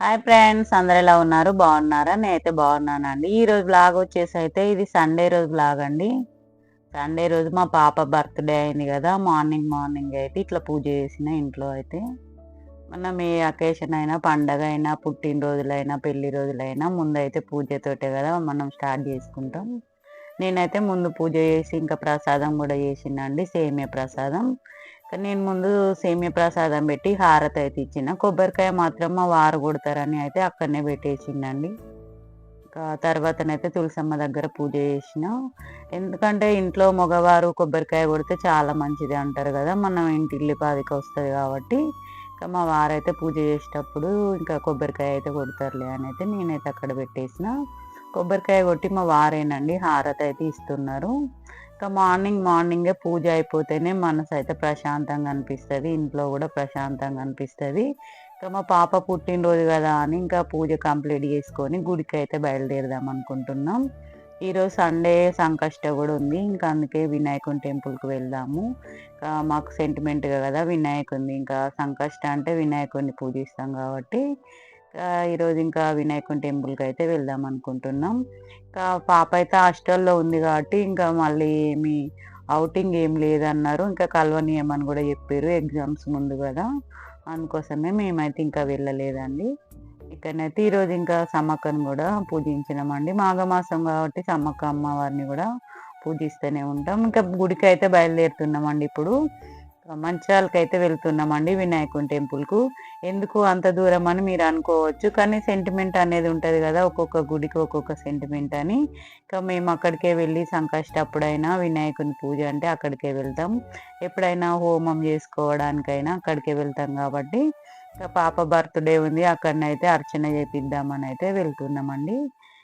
Hi friends అందరు ఎలా ఉన్నారు? బాగున్నారా? నేనైతే బాగున్నానండి. ఈ రోజు బ్లాగ్ వచ్చేసి అయితే ఇది సండే రోజు బ్లాగ్ అండి. సండే రోజు మా పాప బర్త్డే అయింది కదా మార్నింగ్ మార్నింగ్ అయితే ఇట్లా పూజ చేసిన ఇంట్లో అయితే. మనం ఏ అకేషన్ అయినా పండగ అయినా పుట్టినరోజులైనా పెళ్ళి రోజులైనా ముందైతే పూజతోటే కదా మనం స్టార్ట్ చేసుకుంటాం. నేనైతే ముందు పూజ చేసి ఇంకా ప్రసాదం కూడా చేసిందండి సేమియా ప్రసాదం. కానీ నేను ముందు సేమియా ప్రసాదం పెట్టి హారతి అయితే ఇచ్చిన. కొబ్బరికాయ మాత్రం మా వారు కొడతారని అయితే అక్కడనే పెట్టేసిండండి. ఇంకా తర్వాతనైతే తులసమ్మ దగ్గర పూజ చేసిన. ఎందుకంటే ఇంట్లో మగవారు కొబ్బరికాయ కొడితే చాలా మంచిది అంటారు కదా. మనం ఇంటి ఇల్లిపాదికి వస్తుంది కాబట్టి ఇంకా మా వారైతే పూజ చేసేటప్పుడు ఇంకా కొబ్బరికాయ అయితే కొడతారులే అని అయితే నేనైతే అక్కడ పెట్టేసిన. కొబ్బరికాయ కొట్టి మా వారేనండి హారతి అయితే ఇస్తున్నారు. ఇంకా మార్నింగ్ మార్నింగే పూజ అయిపోతేనే మనసు అయితే ప్రశాంతంగా అనిపిస్తుంది ఇంట్లో కూడా ప్రశాంతంగా అనిపిస్తుంది. ఇంకా మా పాప పుట్టినరోజు కదా అని ఇంకా పూజ కంప్లీట్ చేసుకొని గుడికి అయితే బయలుదేరదాం అనుకుంటున్నాం. ఈరోజు సండే సంకష్ట కూడా ఉంది ఇంకా అందుకే వినాయకుని టెంపుల్కి వెళ్దాము. ఇంకా మాకు సెంటిమెంట్గా కదా వినాయకుని ఇంకా సంకష్ట అంటే వినాయకుడిని పూజిస్తాం కాబట్టి. ఈరోజు ఇంకా వినాయకుని టెంపుల్కి అయితే వెళ్దాం అనుకుంటున్నాం. ఇంకా పాప అయితే హాస్టల్లో ఉంది కాబట్టి ఇంకా మళ్ళీ ఏమి అవుటింగ్ ఏం లేదన్నారు. ఇంకా కలవనీయమని కూడా చెప్పారు ఎగ్జామ్స్ ముందు కదా. అందుకోసమే మేమైతే ఇంకా వెళ్ళలేదండి. ఇక్కడనైతే ఈరోజు ఇంకా సమ్మక్కను కూడా పూజించినామండి. మాఘమాసం కాబట్టి సమ్మక్క అమ్మవారిని కూడా పూజిస్తూనే ఉంటాం. ఇంకా గుడికి అయితే బయలుదేరుతున్నామండి ఇప్పుడు. మంచాలకి అయితే వెళ్తున్నామండి వినాయకుని టెంపుల్కు. ఎందుకు అంత దూరం అని మీరు అనుకోవచ్చు కానీ సెంటిమెంట్ అనేది ఉంటుంది కదా ఒక్కొక్క గుడికి ఒక్కొక్క సెంటిమెంట్ అని. ఇంకా మేము అక్కడికే వెళ్ళి సంకష్టప్పుడైనా వినాయకుని పూజ అంటే అక్కడికే వెళ్తాం. ఎప్పుడైనా హోమం చేసుకోవడానికైనా అక్కడికే వెళ్తాం కాబట్టి. ఇక పాప బర్త్డే ఉంది అక్కడనైతే అర్చన చేపిద్దామని అయితే వెళ్తున్నామండి.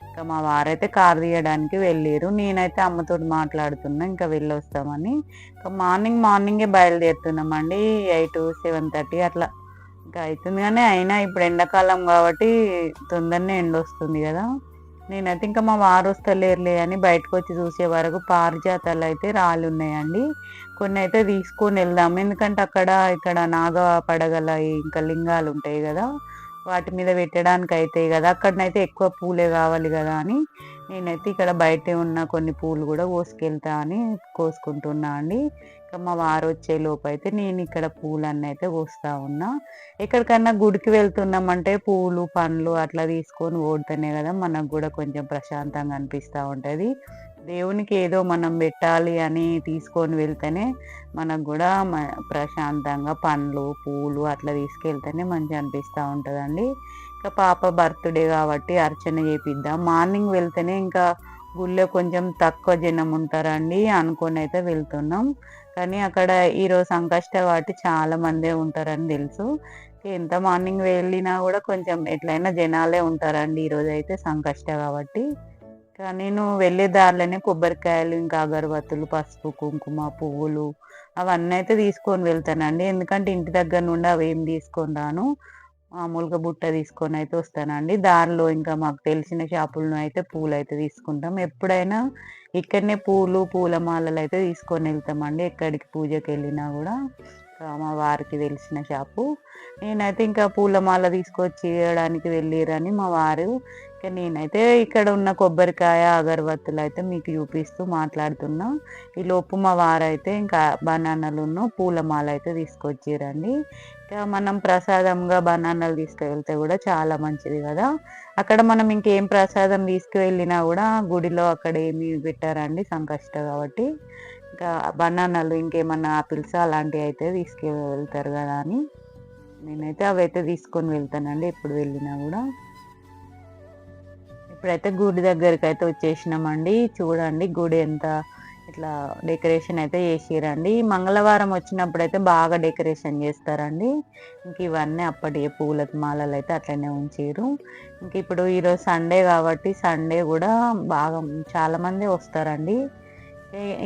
ఇంకా మా వారైతే కార్ తీయడానికి వెళ్ళారు నేనైతే అమ్మతో మాట్లాడుతున్నా ఇంకా వెళ్ళి వస్తామని ఇంకా మార్నింగ్ మార్నింగే బయలుదేరుతున్నామండి. ఎయిట్ సెవెన్ థర్టీ అట్లా. ఇంకా అవుతుంది కానీ అయినా ఇప్పుడు ఎండాకాలం కాబట్టి తొందరనే ఎండ వస్తుంది కదా. నేనైతే ఇంకా మా వారు వస్తలేరులే అని బయటకు వచ్చి చూసే వరకు పారిజాతాలు అయితే రాళ్ళు ఉన్నాయండి. కొన్ని అయితే తీసుకొని వెళ్దాం ఎందుకంటే అక్కడ ఇక్కడ నాగ పడగల ఇంకా లింగాలు ఉంటాయి కదా. వాటి మీద పెట్టడానికి అవుతాయి కదా అక్కడనైతే ఎక్కువ పూలే కావాలి కదా అని నేనైతే ఇక్కడ బయటే ఉన్న కొన్ని పూలు కూడా కోసుకెళ్తా అని కోసుకుంటున్నా అండి. ఇంకా మా వారు వచ్చే లోపు అయితే నేను ఇక్కడ పూలన్నీ అయితే కోస్తా ఉన్నా. ఎక్కడికన్నా గుడికి వెళ్తున్నామంటే పూలు పండ్లు అట్లా తీసుకొని ఓడితేనే కదా మనకు కూడా కొంచెం ప్రశాంతంగా అనిపిస్తూ ఉంటుంది. దేవునికి ఏదో మనం పెట్టాలి అని తీసుకొని వెళ్తేనే మనకు కూడా ప్రశాంతంగా పండ్లు పూలు అట్లా తీసుకెళ్తేనే మంచిగా అనిపిస్తూ ఉంటుందండి. ఇంకా పాప బర్త్డే కాబట్టి అర్చన చేపిద్దాం. మార్నింగ్ వెళ్తేనే ఇంకా గుళ్ళో కొంచెం తక్కువ జనం ఉంటారండి అనుకొని అయితే వెళ్తున్నాం. కానీ అక్కడ ఈరోజు సంకష్ట కాబట్టి చాలా మందే ఉంటారని తెలుసు. ఎంత మార్నింగ్ వెళ్ళినా కూడా కొంచెం ఎట్లయినా జనాలే ఉంటారండి ఈరోజు అయితే సంకష్ట కాబట్టి. నేను వెళ్ళే దారిలోనే కొబ్బరికాయలు ఇంకా అగరబత్తులు పసుపు కుంకుమ పువ్వులు అవన్నీ అయితే తీసుకొని వెళ్తానండి. ఎందుకంటే ఇంటి దగ్గర నుండి అవి ఏం తీసుకొని రాను. మామూలుగా బుట్ట తీసుకొని అయితే వస్తానండి. దారిలో ఇంకా మాకు తెలిసిన షాపులను అయితే పూలు అయితే తీసుకుంటాం. ఎప్పుడైనా ఇక్కడనే పూలు పూల మాలలు అయితే తీసుకొని వెళ్తామండి. ఎక్కడికి పూజకి వెళ్ళినా కూడా. మా వారికి తెలిసిన షాపు. నేనైతే ఇంకా పూలమాల తీసుకొచ్చి ఇవ్వడానికి వెళ్ళిరని మా వారు. ఇంకా నేనైతే ఇక్కడ ఉన్న కొబ్బరికాయ అగరబత్తులు అయితే మీకు చూపిస్తూ మాట్లాడుతున్నా. ఈ లోపు మా వారైతే ఇంకా బనానాలును పూలమాల అయితే తీసుకొచ్చిరండి ఇంకా మనం ప్రసాదంగా బనానాలు తీసుకువెళ్తే కూడా చాలా మంచిది కదా. అక్కడ మనం ఇంకేం ప్రసాదం తీసుకువెళ్ళినా కూడా గుడిలో అక్కడ ఏమి పెట్టారండి సంకష్ట కాబట్టి. ఇంకా బనానాలు ఇంకేమన్నా ఆపిల్స్ అలాంటివి అయితే తీసుకువెళ్తారు కదా అని. నేనైతే అవి అయితే తీసుకొని వెళ్తానండి ఎప్పుడు వెళ్ళినా కూడా. ఇప్పుడైతే గుడి దగ్గరికి అయితే వచ్చేసినామండి. చూడండి గుడి ఎంత ఇట్లా డెకరేషన్ అయితే చేసిరండి. మంగళవారం వచ్చినప్పుడు అయితే బాగా డెకరేషన్ చేస్తారండి. ఇంక ఇవన్నీ అప్పటి పూల మాలలు అయితే అట్లనే ఉంచారు ఇంక ఇప్పుడు ఈరోజు సండే కాబట్టి సండే కూడా బాగా చాలామంది వస్తారండి.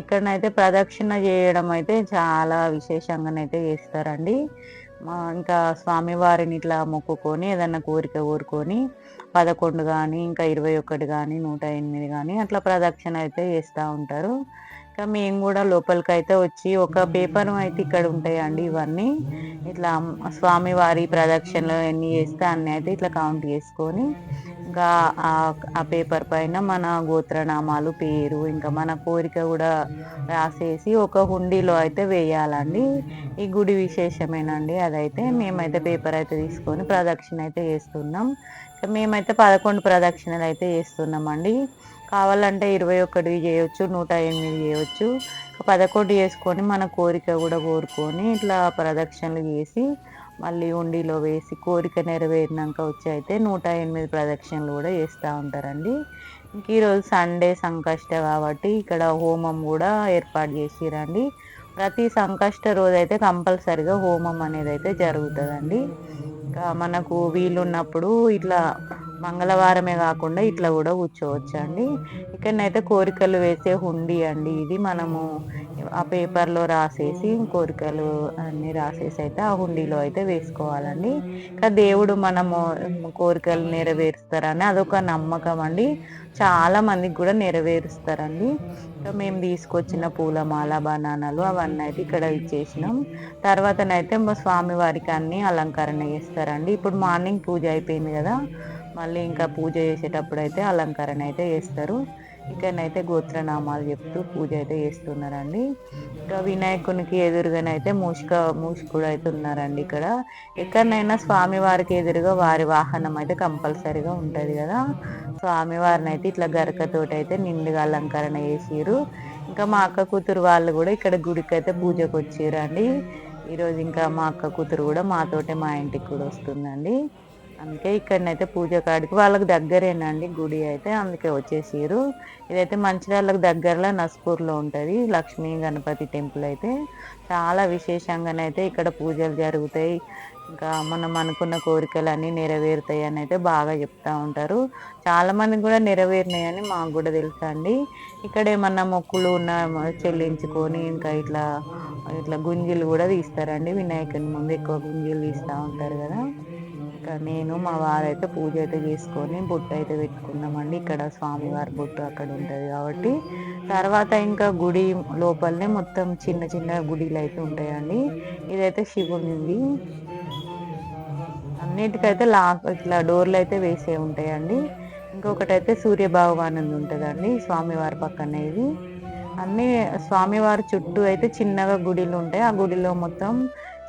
ఇక్కడనైతే ప్రదక్షిణ చేయడం అయితే చాలా విశేషంగానైతే చేస్తారండి. ఇంకా స్వామివారిని ఇట్లా మొక్కుకొని ఏదన్నా కోరిక కోరుకొని పదకొండు కానీ ఇంకా ఇరవై ఒకటి కానీ నూట ఎనిమిది కానీ అట్లా ప్రదక్షిణ అయితే చేస్తూ ఉంటారు. ఇంకా మేము కూడా లోపలికి అయితే వచ్చి ఒక పేపర్ అయితే ఇక్కడ ఉంటాయండి ఇవన్నీ. ఇట్లా స్వామివారి ప్రదక్షిణలు ఎన్ని చేస్తే అన్నీ అయితే ఇట్లా కౌంట్ చేసుకొని ఇంకా ఆ పేపర్ పైన మన గోత్రనామాలు పేరు ఇంకా మన కోరిక కూడా రాసేసి ఒక హుండీలో అయితే వేయాలండి. ఈ గుడి విశేషమేనండి. అదైతే మేమైతే పేపర్ అయితే తీసుకొని ప్రదక్షిణ అయితే చేస్తున్నాం. మేమైతే పదకొండు ప్రదక్షిణలు అయితే చేస్తున్నామండి. కావాలంటే ఇరవై ఒకటి చేయొచ్చు నూట ఎనిమిది చేయొచ్చు. పదకొండు చేసుకొని మన కోరిక కూడా కోరుకొని ఇట్లా ప్రదక్షిణలు చేసి మళ్ళీ ఉండిలో వేసి కోరిక నెరవేరినాక వచ్చి అయితే నూట ఎనిమిది ప్రదక్షిణలు కూడా చేస్తూ ఉంటారండి. ఇంక ఈరోజు సండే సంకష్ట కాబట్టి ఇక్కడ హోమం కూడా ఏర్పాటు చేసిరండి. ప్రతి సంకష్ట రోజు అయితే కంపల్సరిగా హోమం అనేది అయితే జరుగుతుందండి. ఇంకా మనకు వీలున్నప్పుడు ఇట్లా మంగళవారమే కాకుండా ఇట్లా కూడా కూర్చోవచ్చు అండి ఇక్కడనైతే కోరికలు వేసే హుండీ అండి ఇది. మనము ఆ పేపర్లో రాసేసి కోరికలు అన్నీ రాసేసి అయితే ఆ హుండీలో అయితే వేసుకోవాలండి. ఇంకా దేవుడు మనము కోరికలు నెరవేరుస్తారని అదొక నమ్మకం అండి. చాలా మందికి కూడా నెరవేరుస్తారండి. ఇంకా మేము తీసుకొచ్చిన పూలమాల బనానాలు అవన్నీ అయితే ఇక్కడ ఇచ్చేసినాం. తర్వాతనైతే మా స్వామి వారికి అన్నీ అలంకరణ చేస్తారండి. ఇప్పుడు మార్నింగ్ పూజ అయిపోయింది కదా మళ్ళీ ఇంకా పూజ చేసేటప్పుడు అయితే అలంకరణ అయితే చేస్తారు. ఇక్కడనైతే గోత్రనామాలు చెప్తూ పూజ అయితే చేస్తున్నారండి. ఇంకా వినాయకునికి ఎదురుగానైతే మూషిక మూషికుడు అయితే ఉన్నారండి ఇక్కడ. ఎక్కడనైనా స్వామివారికి ఎదురుగా వారి వాహనం అయితే కంపల్సరీగా ఉంటుంది కదా. స్వామివారిని అయితే ఇట్లా గరకతోటి అయితే నిండుగా అలంకరణ చేసిరు ఇంకా మా అక్క కూతురు వాళ్ళు కూడా ఇక్కడ గుడికి అయితే పూజకు వచ్చిరండి ఈరోజు ఇంకా మా అక్క కూతురు కూడా మాతోటే మా ఇంటికి కూడా వస్తుందండి. అందుకే ఇక్కడనైతే పూజ కాడికి వాళ్ళకి దగ్గరేనండి. గుడి అయితే అందుకే వచ్చేసారు ఇదైతే మంచిర్యాలకు దగ్గరలో నస్పూర్లో ఉంటుంది. లక్ష్మీ గణపతి టెంపుల్ అయితే. చాలా విశేషంగానైతే ఇక్కడ పూజలు జరుగుతాయి. ఇంకా మనం అనుకున్న కోరికలు అన్నీ నెరవేరుతాయి అని అయితే బాగా చెప్తూ ఉంటారు. చాలామందికి కూడా నెరవేరినాయని మాకు కూడా తెలుసు అండి ఇక్కడ ఏమన్నా మొక్కులు ఉన్న చెల్లించుకొని ఇంకా ఇట్లా ఇట్లా గుంజీలు కూడా తీస్తారండి. వినాయకుని ముందు ఎక్కువ గుంజీలు తీస్తూ ఉంటారు కదా. ఇంకా నేను మా వారైతే పూజ అయితే చేసుకొని బొట్టు అయితే పెట్టుకున్నామండి. ఇక్కడ స్వామివారి బొట్టు అక్కడ ఉంటుంది కాబట్టి. తర్వాత ఇంకా గుడి లోపలనే మొత్తం చిన్న చిన్న గుడిలు అయితే ఉంటాయండి. ఇదైతే శివునిది అన్నిటికైతే లాక్ ఇట్లా డోర్లు అయితే వేసే ఉంటాయండి. ఇంకొకటి అయితే సూర్యభగవానంది ఉంటుందండి స్వామివారి పక్కన ఇది అన్నీ స్వామివారి చుట్టూ అయితే చిన్నగా గుడిలు ఉంటాయి. ఆ గుడిలో మొత్తం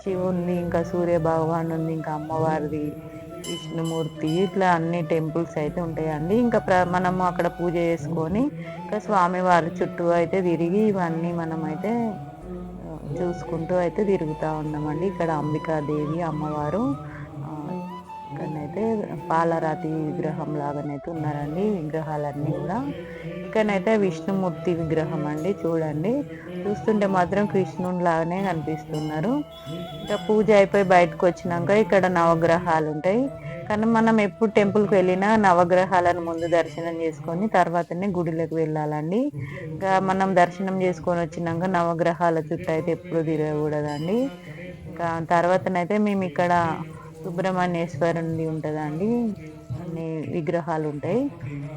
శివుణ్ణి ఇంకా సూర్య భగవాన్ ఉంది ఇంకా అమ్మవారిది విష్ణుమూర్తి ఇట్లా అన్ని టెంపుల్స్ అయితే ఉంటాయండి. ఇంకా ప్ర మనము అక్కడ పూజ చేసుకొని ఇంకా స్వామివారి చుట్టూ అయితే తిరిగి ఇవన్నీ మనం అయితే చూసుకుంటూ అయితే తిరుగుతూ ఉన్నామండి. ఇక్కడ అంబికాదేవి అమ్మవారు అయితే పాలరాతి విగ్రహం లాగానైతే ఉన్నారండి. విగ్రహాలన్నీ కూడా. ఇక్కడనైతే విష్ణుమూర్తి విగ్రహం అండి. చూడండి. చూస్తుంటే మాత్రం కృష్ణుని లాగానే కనిపిస్తున్నారు. ఇంకా పూజ అయిపోయి బయటకు వచ్చినాక ఇక్కడ నవగ్రహాలు ఉంటాయి. కానీ మనం ఎప్పుడు టెంపుల్కి వెళ్ళినా నవగ్రహాలను ముందు దర్శనం చేసుకొని తర్వాతనే గుడిలోకి వెళ్ళాలండి. ఇంకా మనం దర్శనం చేసుకొని వచ్చినాక నవగ్రహాల చుట్టూ అయితే ఎప్పుడు తిరగకూడదండి. ఇంకా తర్వాతనైతే మేము ఇక్కడ సుబ్రహ్మణ్యేశ్వరుని ఉంటుందండి అన్ని విగ్రహాలు ఉంటాయి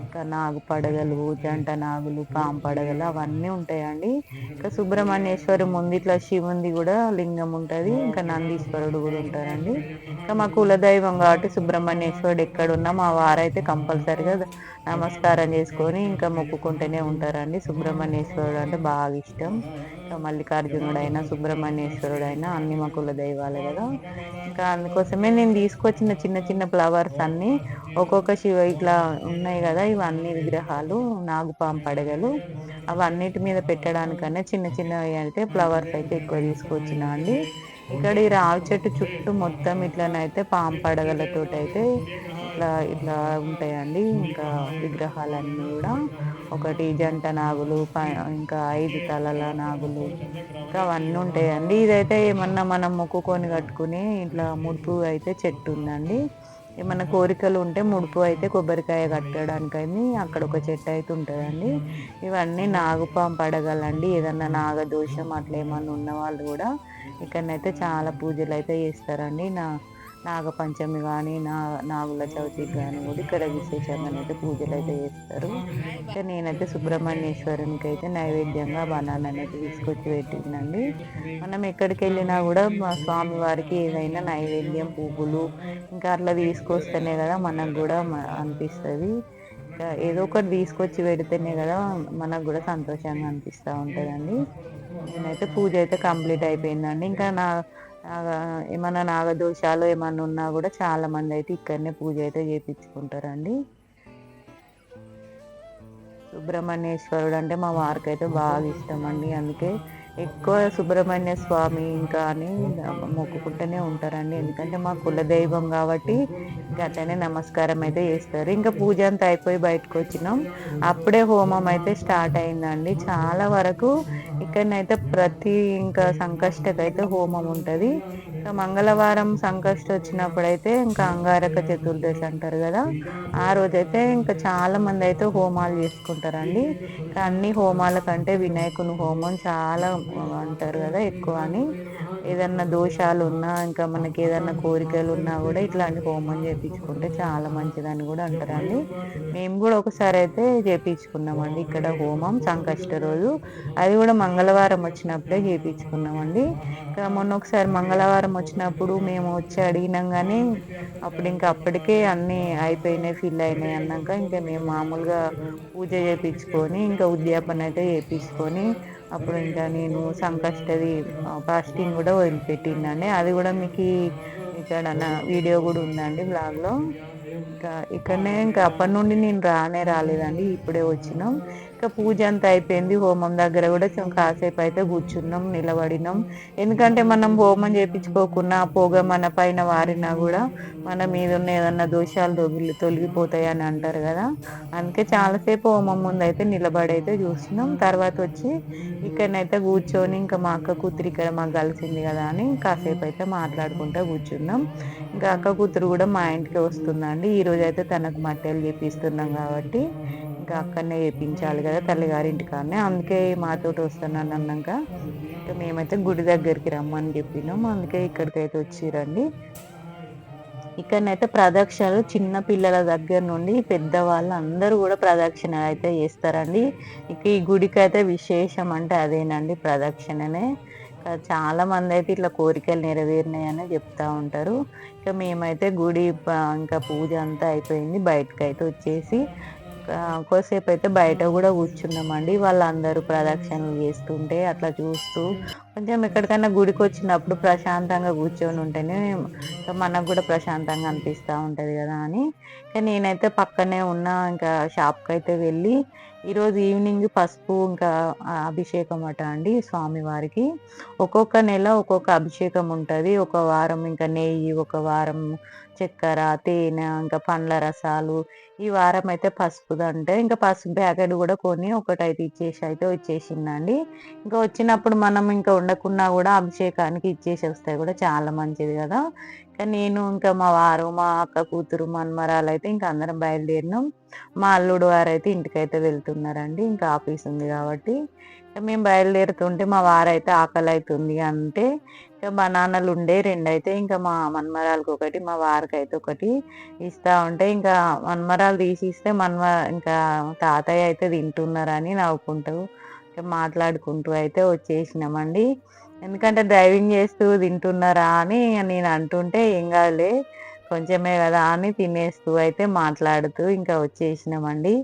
ఇంకా నాగు పడగలు జంట నాగులు పాము పడగలు అవన్నీ ఉంటాయండి. ఇంకా సుబ్రహ్మణ్యేశ్వరి ముందు ఇట్లా శివుంది కూడా లింగం ఉంటుంది. ఇంకా నందీశ్వరుడు కూడా ఉంటారండి. ఇంకా మా కులదైవం కాబట్టి సుబ్రహ్మణ్యేశ్వరుడు ఎక్కడున్నా మా వారైతే కంపల్సరిగా నమస్కారం చేసుకొని ఇంకా మొక్కుకుంటూనే ఉంటారండి. సుబ్రహ్మణ్యేశ్వరుడు అంటే బాగా ఇష్టం. ఇంకా మల్లికార్జునుడైనా సుబ్రహ్మణ్యేశ్వరుడైనా అన్ని మా కుల దైవాలే కదా. ఇంకా అందుకోసమే నేను తీసుకొచ్చిన చిన్న చిన్న ఫ్లవర్స్ అన్నీ ఒక్కొక్క శివ ఇట్లా ఉన్నాయి కదా ఇవన్నీ విగ్రహాలు నాగుపాం పడగలు అవన్నిటి మీద పెట్టడానికన్నా చిన్న చిన్నవి అయితే ఫ్లవర్స్ అయితే ఎక్కువ తీసుకొచ్చిన అండి. ఇక్కడ ఈ రావి చెట్టు చుట్టూ మొత్తం ఇట్లనైతే పాము పడగలతో అయితే ఇట్లా ఇట్లా ఉంటాయండి. ఇంకా విగ్రహాలన్నీ కూడా. ఒకటి జంట నాగులు ఇంకా ఐదు తలల నాగులు ఇంకా అవన్నీ ఉంటాయండి. ఇదైతే ఏమన్నా మనం మొక్కుకొని కట్టుకుని ఇట్లా ముడుపు అయితే చెట్టు ఉందండి. ఏమైనా కోరికలు ఉంటే ముడుపు అయితే కొబ్బరికాయ కట్టడానికని అక్కడ ఒక చెట్టు అయితే ఉంటుందండి. ఇవన్నీ నాగుపాం పడగలండి. ఏదన్నా నాగదోషం అట్లా ఏమన్నా ఉన్న వాళ్ళు కూడా ఇక్కడనైతే చాలా పూజలు అయితే చేస్తారండి. నా నాగపంచమి కానీ నా నాగుల చవితికి కానీ కూడా ఇక్కడ విశేషంగా అయితే పూజలు అయితే చేస్తారు. ఇంకా నేనైతే సుబ్రహ్మణ్యేశ్వరునికి అయితే నైవేద్యంగా బనాలు అనేది తీసుకొచ్చి పెట్టిందండి. మనం ఎక్కడికి వెళ్ళినా కూడా మా స్వామి వారికి ఏదైనా నైవేద్యం పువ్వులు ఇంకా అట్లా తీసుకొస్తేనే కదా మనకు కూడా అనిపిస్తుంది. ఇంకా ఏదో ఒకటి తీసుకొచ్చి పెడితేనే కదా మనకు కూడా సంతోషంగా అనిపిస్తూ ఉంటుందండి. నేనైతే పూజ అయితే కంప్లీట్ అయిపోయిందండి. ఇంకా నా ఏమన్నా నాగదోషాలు ఏమన్నా ఉన్నా కూడా చాలా మంది అయితే ఇక్కడనే పూజ అయితే చేయించుకుంటారండి సుబ్రహ్మణ్యేశ్వరుడు అంటే మా వారికి అయితే బాగా ఇష్టం అండి అందుకే ఎక్కువ సుబ్రహ్మణ్య స్వామి ఇంకా అని మొక్కుకుంటూనే ఉంటారండి. ఎందుకంటే మా కులదైవం కాబట్టి అట్లనే నమస్కారం అయితే చేస్తారు. ఇంకా పూజ అంతా అయిపోయి బయటకు వచ్చినాం. అప్పుడే హోమం అయితే స్టార్ట్ అయిందండి. చాలా వరకు అయితే ప్రతి ఇంకా సంకష్టకైతే హోమం ఉంటుంది. ఇంకా మంగళవారం సంకష్ట వచ్చినప్పుడైతే ఇంకా అంగారక చతుర్దశి అంటారు కదా ఆ రోజైతే ఇంకా చాలా మంది అయితే హోమాలు చేసుకుంటారండి. ఇంకా అన్ని హోమాల కంటే వినాయకుని హోమం చాలా అంటారు కదా ఎక్కువ అని. ఏదన్నా దోషాలు ఉన్నా ఇంకా మనకి ఏదన్నా కోరికలు ఉన్నా కూడా ఇట్లాంటి హోమం చేయించుకుంటే చాలా మంచిదని కూడా అంటారండి. మేము కూడా ఒకసారి అయితే చేయించుకున్నామండి ఇక్కడ హోమం సంకష్ట రోజు. అది కూడా మంగళవారం వచ్చినప్పుడే చేయించుకున్నామండి ఇంకా మొన్న ఒకసారి మంగళవారం వచ్చినప్పుడు మేము వచ్చి అడిగినాం కానీ అప్పుడు ఇంకా అప్పటికే అన్నీ అయిపోయినాయి ఫిల్ అయినాయి అన్నాక ఇంకా మేము మామూలుగా పూజ చేయించుకొని ఇంకా ఉద్యాపన అయితే చేయించుకొని అప్పుడు ఇంకా నేను సంకష్టది ఫాస్టింగ్ కూడా వదిలిపెట్టిందండి. అది కూడా మీకు ఇక్కడ నా వీడియో కూడా ఉందండి బ్లాగ్లో ఇంకా ఇక్కడనే ఇంకా అప్పటి నుండి నేను రానే రాలేదండి ఇప్పుడే వచ్చినాం. ఇంకా పూజ అంతా అయిపోయింది. హోమం దగ్గర కూడా కాసేపు అయితే కూర్చున్నాం నిలబడినాం. ఎందుకంటే మనం హోమం చేయించుకోకుండా పొగ మన పైన వారినా కూడా మన మీద ఉన్న ఏదన్నా దోషాలు తొలి తొలగిపోతాయి అని అంటారు కదా. అందుకే చాలాసేపు హోమం ముందు అయితే నిలబడి అయితే చూస్తున్నాం. తర్వాత వచ్చి ఇక్కడనైతే కూర్చొని ఇంకా మా అక్క కూతురు ఇక్కడ మాకు కలిసింది కదా అని కాసేపు అయితే మాట్లాడుకుంటూ కూర్చున్నాం. ఇంకా అక్క కూతురు కూడా మా ఇంటికి వస్తుందండి. ఈరోజు అయితే తనకు మట్టెలు చేపిస్తున్నాం కాబట్టి ఇంకా అక్కడనే కదా కదా తల్లిగారింటి కానీ అందుకే మాతోటి వస్తున్నాను అన్నాక ఇంకా మేమైతే గుడి దగ్గరికి రమ్మని చెప్పినాం. అందుకే ఇక్కడికైతే వచ్చిరండి. ఇక్కడనైతే ప్రదక్షిణలు చిన్న పిల్లల దగ్గర నుండి పెద్దవాళ్ళు అందరూ కూడా ప్రదక్షిణ అయితే చేస్తారండి. ఇక ఈ గుడికి అయితే విశేషం అంటే అదేనండి ప్రదక్షిణనే. చాలా మంది అయితే ఇట్లా కోరికలు నెరవేరినాయని చెప్తా ఉంటారు. ఇక మేమైతే గుడి ఇంకా పూజ అంతా అయిపోయింది. బయటకు అయితే వచ్చేసి కొద్దిసేపు అయితే బయట కూడా కూర్చున్నామండి. వాళ్ళందరూ ప్రదక్షిణలు చేస్తుంటే అట్లా చూస్తూ కొంచెం ఎక్కడికైనా గుడికి వచ్చినప్పుడు ప్రశాంతంగా కూర్చొని ఉంటేనే మనకు కూడా ప్రశాంతంగా అనిపిస్తూ ఉంటుంది కదా అని. ఇంకా నేనైతే పక్కనే ఉన్న ఇంకా షాప్కి అయితే వెళ్ళి ఈరోజు ఈవినింగ్ పసుపు ఇంకా అభిషేకం అట అండి స్వామివారికి ఒక్కొక్క నెల ఒక్కొక్క అభిషేకం ఉంటుంది. ఒక వారం ఇంకా నెయ్యి ఒక వారం చక్కెర తేనె ఇంకా పండ్ల రసాలు ఈ వారం అయితే పసుపుది అంటే ఇంకా పసుపు ప్యాకెట్ కూడా కొని ఒకటైతే ఇచ్చేసి అయితే వచ్చేసిందండి. ఇంకా వచ్చినప్పుడు మనం ఇంకా ఉండకున్నా కూడా అభిషేకానికి ఇచ్చేసి వస్తాయి కూడా చాలా మంచిది కదా. నేను ఇంకా మా వారు మా అక్క కూతురు మన్మరాలు అయితే ఇంకా అందరం బయలుదేరినాం. మా అల్లుడు వారు అయితే ఇంటికైతే వెళ్తున్నారండి. ఇంకా ఆఫీస్ ఉంది కాబట్టి మేము బయలుదేరుతుంటే మా వారైతే ఆకలి అవుతుంది అంటే ఇంకా బనానాలు ఉండే రెండు అయితే ఇంకా మా మన్మరాలకు ఒకటి మా వారికి అయితే ఒకటి ఇస్తా ఉంటే ఇంకా మన్మరాలు తీసి ఇస్తే మన్మ ఇంకా తాతయ్య అయితే తింటున్నారని నవ్వుకుంటూ ఇంకా మాట్లాడుకుంటూ అయితే వచ్చేసినామండి. ఎందుకంటే డ్రైవింగ్ చేస్తూ తింటున్నారా అని నేను అంటుంటే ఏం కాదులే కొంచెమే కదా అని తినేస్తూ అయితే మాట్లాడుతూ ఇంకా వచ్చేసినామండి.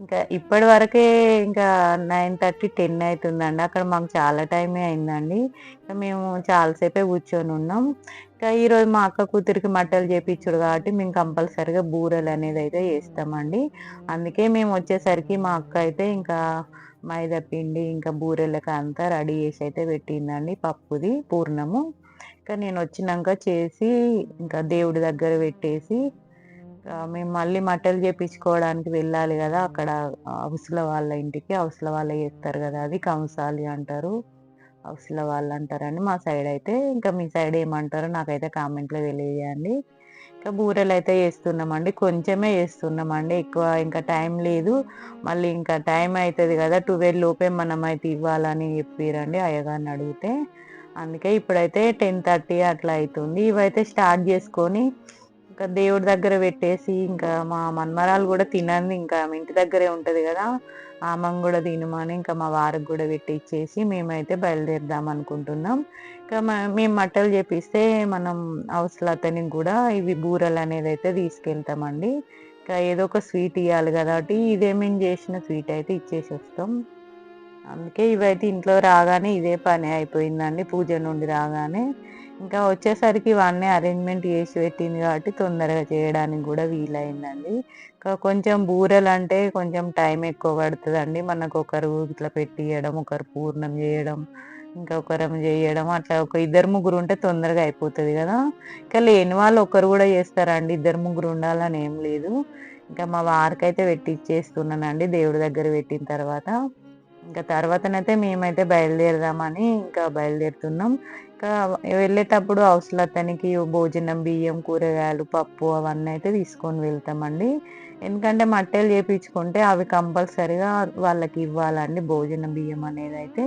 ఇంకా ఇప్పటి వరకే ఇంకా నైన్ థర్టీ టెన్ అవుతుందండి. అక్కడ మాకు చాలా టైమే అయిందండి. ఇంకా మేము చాలాసేపే కూర్చొని ఉన్నాం. ఇంకా ఈరోజు మా అక్క కూతురికి మట్టలు చేపించుడు కాబట్టి మేము కంపల్సరిగా బూరెలు అనేది అయితే చేస్తామండి. అందుకే మేము వచ్చేసరికి మా అక్క అయితే ఇంకా మైదా పిండి ఇంకా బూరెలకు అంతా రెడీ చేసి అయితే పెట్టిందండి పప్పుది పూర్ణము. ఇంకా నేను వచ్చినాక చేసి ఇంకా దేవుడి దగ్గర పెట్టేసి మేము మళ్ళీ మట్టలు చేపించుకోవడానికి వెళ్ళాలి కదా అక్కడ అవసల వాళ్ళ ఇంటికి అవసల వాళ్ళే చేస్తారు కదా అది కంసాలి అంటారు. అవసల వాళ్ళు అంటారండి మా సైడ్ అయితే. ఇంకా మీ సైడ్ ఏమంటారో నాకైతే కామెంట్లో తెలియజేయండి. బూరెలు అయితే వేస్తున్నామండి కొంచెమే వేస్తున్నామండి ఎక్కువ ఇంకా టైం లేదు. మళ్ళీ ఇంకా టైం అవుతుంది కదా. ట్వెల్వ్ లోపే మనం అయితే ఇవ్వాలని చెప్పిరండి అయ్యగారిని అడిగితే. అందుకే ఇప్పుడైతే టెన్ థర్టీ అట్లా అవుతుంది ఇవైతే స్టార్ట్ చేసుకొని ఇంకా దేవుడి దగ్గర పెట్టేసి ఇంకా మా మన్మరాలు కూడా తినంది. ఇంకా ఆమె ఇంటి దగ్గరే ఉంటుంది కదా. ఆమెను కూడా తినమని ఇంకా మా వారికి కూడా పెట్టి ఇచ్చేసి మేమైతే బయలుదేరదాం అనుకుంటున్నాం. ఇంకా మేము మట్టలు చేపిస్తే మనం అవసలతనికి కూడా ఇవి బూరలు అనేది అయితే తీసుకెళ్తామండి. ఇంకా ఏదో ఒక స్వీట్ ఇవ్వాలి కాబట్టి ఇదే మేము చేసిన స్వీట్ అయితే ఇచ్చేసి వస్తాం అందుకే ఇవైతే ఇంట్లో రాగానే ఇదే పని అయిపోయిందండి. పూజ నుండి రాగానే ఇంకా వచ్చేసరికి ఇవన్నీ అరేంజ్మెంట్ చేసి పెట్టింది కాబట్టి తొందరగా చేయడానికి కూడా వీలైందండి. ఇంకా కొంచెం బూరెలు అంటే కొంచెం టైం ఎక్కువ పడుతుందండి. మనకు ఒకరు ఇట్లా పెట్టియడం ఒకరు పూర్ణం చేయడం ఇంకా ఒకరం చేయడం అట్లా ఒక ఇద్దరు ముగ్గురు ఉంటే తొందరగా అయిపోతుంది కదా. ఇంకా లేని వాళ్ళు ఒకరు కూడా చేస్తారండి. ఇద్దరు ముగ్గురు ఉండాలని ఏం లేదు. ఇంకా మా వారికైతే పెట్టిచ్చేస్తున్నానండి. దేవుడి దగ్గర పెట్టిన తర్వాత. ఇంకా తర్వాతనైతే మేమైతే బయలుదేరదామని ఇంకా బయలుదేరుతున్నాం. ఇంకా వెళ్ళేటప్పుడు అవసలతనికి భోజనం బియ్యం కూరగాయలు పప్పు అవన్నీ అయితే తీసుకొని వెళ్తామండి. ఎందుకంటే మట్టెలు చేపించుకుంటే అవి కంపల్సరిగా వాళ్ళకి ఇవ్వాలండి భోజనం బియ్యం అనేది అయితే.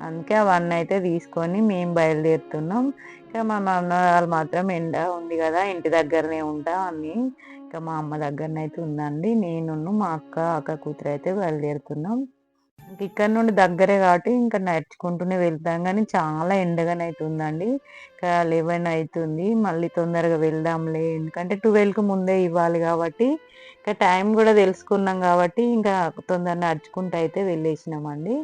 అందుకే అవన్నీ అయితే తీసుకొని మేము బయలుదేరుతున్నాం. ఇంకా మా నాన్న వాళ్ళు మాత్రం ఎండ ఉంది కదా ఇంటి దగ్గరనే ఉంటా అని ఇంకా మా అమ్మ దగ్గరనైతే ఉందండి. నేను మా అక్క అక్క కూతురు అయితే బయలుదేరుతున్నాం. ఇక్కడ నుండి దగ్గరే కాబట్టి ఇంకా నడుచుకుంటూనే వెళ్తాం. కానీ చాలా ఎండగానే అవుతుందండి ఇంకా లెవెన్ అవుతుంది మళ్ళీ తొందరగా వెళ్దాంలే. ఎందుకంటే ట్వెల్వ్కి ముందే ఇవ్వాలి కాబట్టి ఇంకా టైం కూడా తెలుసుకున్నాం కాబట్టి ఇంకా తొందర నడుచుకుంటూ అయితే వెళ్ళేసినామండి.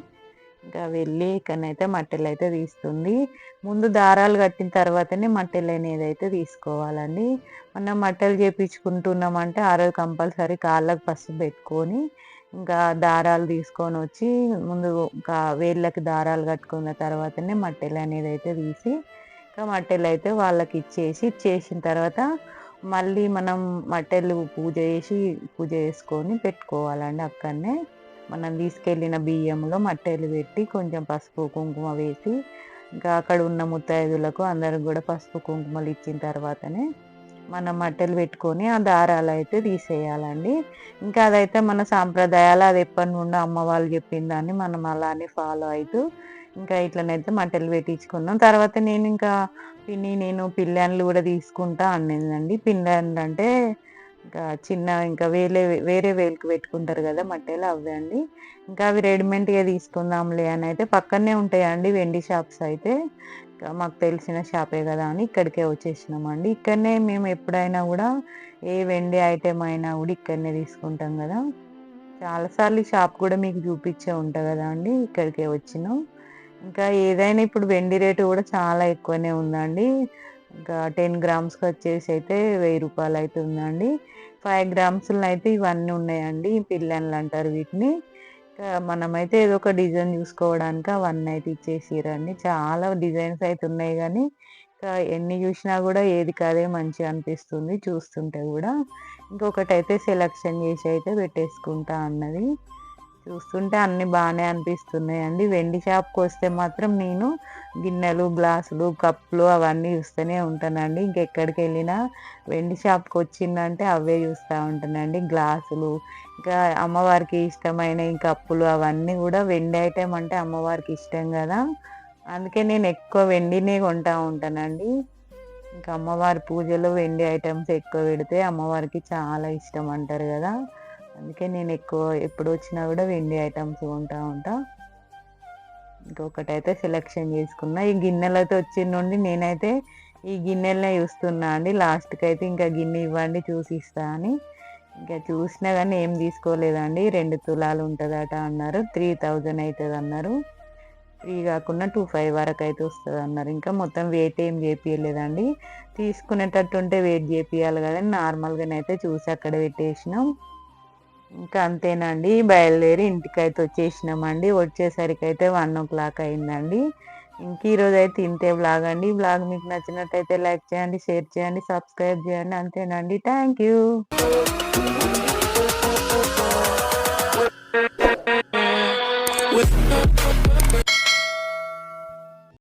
ఇంకా వెళ్ళి ఇక్కడనైతే మట్టెలు అయితే తీస్తుంది. ముందు దారాలు కట్టిన తర్వాతనే మట్టెలు అనేది అయితే తీసుకోవాలండి. మనం మట్టెలు చేపించుకుంటున్నామంటే ఆ రోజు కంపల్సరీ కాళ్ళకు పసుపు పెట్టుకొని ఇంకా దారాలు తీసుకొని వచ్చి ముందు ఇంకా వేళ్ళకి దారాలు కట్టుకున్న తర్వాతనే మట్టెలు అనేది అయితే తీసి ఇంకా మట్టెలు అయితే వాళ్ళకి ఇచ్చేసి ఇచ్చేసిన తర్వాత మళ్ళీ మనం మట్టెలు పూజ చేసి పూజ చేసుకొని పెట్టుకోవాలండి అక్కడనే. మనం తీసుకెళ్ళిన బియ్యంలో మట్టెలు పెట్టి కొంచెం పసుపు కుంకుమ వేసి ఇంకా అక్కడ ఉన్న ముత్తైదులకు అందరికి కూడా పసుపు కుంకుమలు ఇచ్చిన తర్వాతనే మనం మట్టెలు పెట్టుకొని ఆ దారాలు అయితే తీసేయాలండి. ఇంకా అదైతే మన సాంప్రదాయాలు అది ఎప్పటి నుండి అమ్మ వాళ్ళు చెప్పిందని మనం అలానే ఫాలో అవుతూ ఇంకా ఇట్లనైతే మట్టెలు పెట్టించుకున్నాం. తర్వాత నేను ఇంకా పిన్ని నేను పిల్లలు కూడా తీసుకుంటా అనేదండి పిల్లలు అంటే ఇంకా చిన్న ఇంకా వేరే వేరే వేలుకు పెట్టుకుంటారు కదా మట్టెలు అవి అండి. ఇంకా అవి రెడీమేడ్గా తీసుకుందాంలే అని అయితే పక్కనే ఉంటాయండి వెండి షాప్స్ అయితే. మాకు తెలిసిన షాపే కదా అని ఇక్కడికే వచ్చేసినామండి. ఇక్కడనే మేము ఎప్పుడైనా కూడా ఏ వెండి ఐటెం అయినా కూడా ఇక్కడనే తీసుకుంటాం కదా. చాలాసార్లు షాప్ కూడా మీకు చూపించే ఉంటా కదా అండి ఇక్కడికే వచ్చినాం. ఇంకా ఏదైనా ఇప్పుడు వెండి రేటు కూడా చాలా ఎక్కువనే ఉందండి. ఇంకా టెన్ గ్రామ్స్కి వచ్చేసి అయితే వెయ్యి రూపాయలు అయితే ఉందండి. ఫైవ్ గ్రామ్స్లో అయితే ఇవన్నీ ఉన్నాయండి పిల్లలు అంటారు వీటిని. మనమైతే ఏదో ఒక డిజైన్ చూసుకోవడానికి అవన్నీ అయితే ఇచ్చేసిరండి చాలా డిజైన్స్ అయితే ఉన్నాయి కానీ ఇంకా ఎన్ని చూసినా కూడా ఏది కాదే మంచిగా అనిపిస్తుంది చూస్తుంటే కూడా. ఇంకొకటి అయితే సెలక్షన్ చేసి అయితే పెట్టేసుకుంటా అన్నది. చూస్తుంటే అన్ని బాగానే అనిపిస్తున్నాయి అండి వెండి షాప్కి వస్తే మాత్రం నేను గిన్నెలు గ్లాసులు కప్పులు అవన్నీ చూస్తూనే ఉంటానండి. ఇంకెక్కడికి వెళ్ళినా వెండి షాప్కి వచ్చిందంటే అవే చూస్తూ ఉంటానండి. గ్లాసులు ఇంకా అమ్మవారికి ఇష్టమైన ఈ కప్పులు అవన్నీ కూడా వెండి ఐటెం అంటే అమ్మవారికి ఇష్టం కదా. అందుకే నేను ఎక్కువ వెండినే కొంటా ఉంటానండి. ఇంకా అమ్మవారి పూజలో వెండి ఐటమ్స్ ఎక్కువ పెడితే అమ్మవారికి చాలా ఇష్టం అంటారు కదా. అందుకే నేను ఎక్కువ ఎప్పుడు వచ్చినా కూడా వెండి ఐటమ్స్ కొంటా ఉంటా. ఇంకొకటి అయితే సెలెక్షన్ చేసుకున్నా. ఈ గిన్నెలతో వచ్చిన నుండి నేనైతే ఈ గిన్నెలనే చూస్తున్నా అండి. లాస్ట్కి అయితే ఇంకా గిన్నె ఇవ్వండి చూసి ఇస్తా అని. ఇంకా చూసినా కానీ ఏం తీసుకోలేదండి. రెండు తులాలు ఉంటుందట అన్నారు. త్రీ థౌజండ్ అవుతుంది అన్నారు. త్రీ కాకుండా టూ ఫైవ్ వరకు అయితే వస్తుంది అన్నారు. ఇంకా మొత్తం వెయిట్ ఏం చేపియలేదండి. తీసుకునేటట్టు ఉంటే వెయిట్ చేపియాలి కదా నార్మల్గానైతే చూసి అక్కడ పెట్టేసినాం. ఇంకా అంతేనండి. బయలుదేరి ఇంటికైతే వచ్చేసినామండి. వచ్చేసరికి అయితే వన్ ఓ క్లాక్ అయిందండి. ఇంక ఈరోజు అయితే ఇంతే బ్లాగ్ అండి. బ్లాగ్ మీకు నచ్చినట్టయితే లైక్ చేయండి షేర్ చేయండి సబ్స్క్రైబ్ చేయండి. అంతేనండి. Thank you.